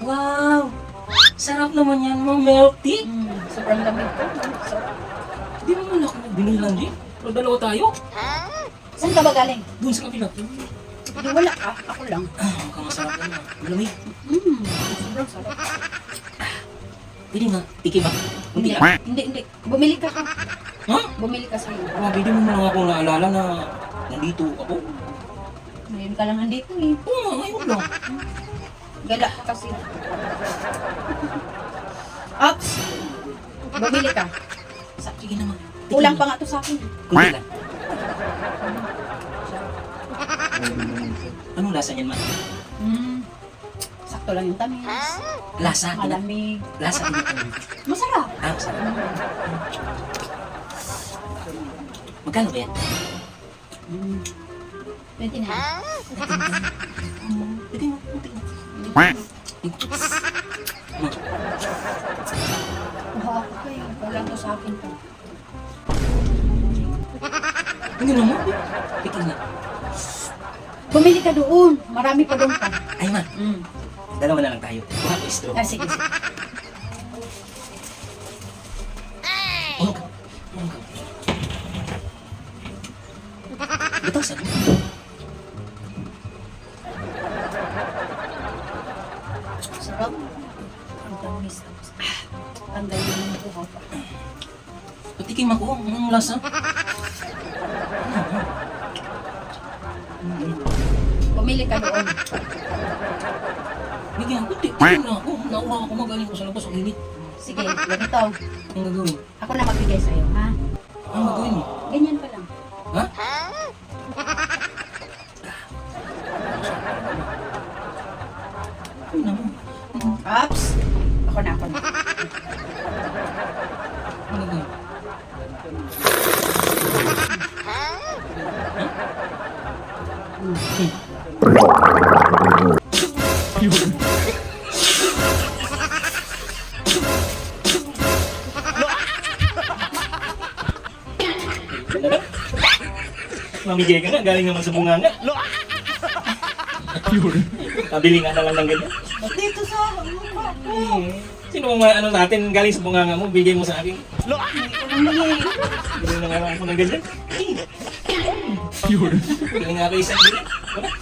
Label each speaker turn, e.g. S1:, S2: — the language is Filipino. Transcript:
S1: Wow! Sarap naman yan, mga milk tea.
S2: Mm, sobrang lamig ko.
S1: Di mo man ako binilang din. Pero dalawa tayo.
S2: Saan ka ba galing?
S1: Doon sa kabila.
S2: Hindi, wala ka. Ako lang.
S1: Ah, mukhang masarap yan. ah. Malamig.
S2: Mm, sobrang sarap.
S1: Pwede nga, tiki ba? Hindi ah.
S2: hindi, hindi. Bumili ka ka.
S1: Ha?
S2: Bumili ka sa'yo.
S1: Grabe, di mo lang ako naalala na nandito ako.
S2: Ngayon ka lang nandito eh.
S1: Oo nga, ngayon lang.
S2: Gala ka kasi. Ops! Bumili ka.
S1: Sa, sige naman.
S2: Kulang pa nga to sa akin.
S1: Kunti lang. Anong lasa niyan, ma?
S2: Mm. Sakto lang yung tamis.
S1: Lasa? Ina-
S2: Malamig.
S1: Lasa?
S2: Masarap.
S1: Ah, masarap. Magkano ba yan?
S2: Mm. 29.
S1: Pwede mo, kunti
S2: kayo. Kulang to sa akin to.
S1: Hindi naman. Tiki nga.
S2: Bumili ka doon. Marami pa doon pa.
S1: Ay, ma.
S2: Mm.
S1: Dalawa na lang tayo. Kuha ko straw.
S2: Ah, sige, sige.
S1: Ano ka? Ano ka?
S2: Sarap. Ang tamis. Ah, tanggalin mo yung kuha pa.
S1: Patikim ako. Anong lasa?
S2: Bumili ka doon.
S1: Bigyan ko. Tikim na ako. Nauha ako magaling ko sa labas. Ang init.
S2: Sige, ganito.
S1: Ang gagawin?
S2: Ako na magbigay sa'yo, ha?
S1: Ang gagawin mo?
S2: Ganyan pa lang.
S1: Ha?
S2: Ops! Ako na, ako na.
S1: Ang gagawin? Mamigay ka nga, galing naman sa bunganga. Pabili nga na lang ng ganyan.
S2: Dito sa mukha ko.
S1: Sino mo ano natin galing sa bunganga mo, bigay mo sa akin.
S2: Hindi.
S1: Bili na nga ako ng ganyan. Bili nga ako isang
S2: ko daw.